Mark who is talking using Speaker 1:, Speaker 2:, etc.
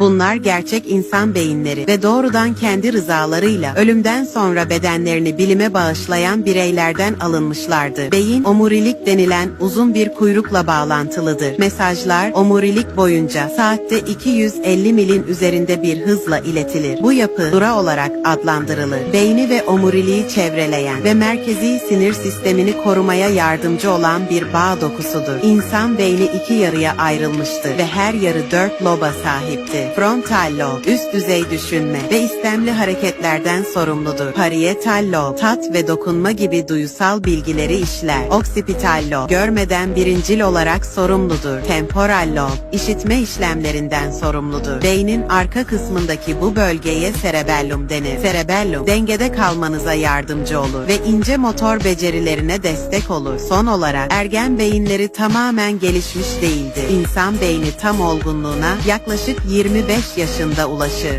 Speaker 1: Bunlar gerçek insan beyinleri ve doğrudan kendi rızalarıyla ölümden sonra bedenlerini bilime bağışlayan bireylerden alınmışlardı. Beyin omurilik denilen uzun bir kuyrukla bağlantılıdır. Mesajlar omurilik boyunca saatte 250 milin üzerinde bir hızla iletilir. Bu yapı dura olarak adlandırılır. Beyni ve omuriliği çevreleyen ve merkezi sinir sistemini korumaya yardımcı olan bir bağ dokusudur. İnsan beyni iki yarıya ayrılmıştır ve her yarı dört loba sahiptir. Frontal lob, üst düzey düşünme ve istemli hareketlerden sorumludur. Parietal lob, tat ve dokunma gibi duysal bilgileri işler. Oksipital lob, görmeden birincil olarak sorumludur. Temporal lob, işitme işlemlerinden sorumludur. Beynin arka kısmındaki bu bölgeye cerebellum denir. Cerebellum, dengede kalmanıza yardımcı olur ve ince motor becerilerine destek olur. Son olarak ergen beyinleri tamamen gelişmiş değildir. İnsan beyni tam olgunluğuna yaklaşık 25 yaşında ulaşır.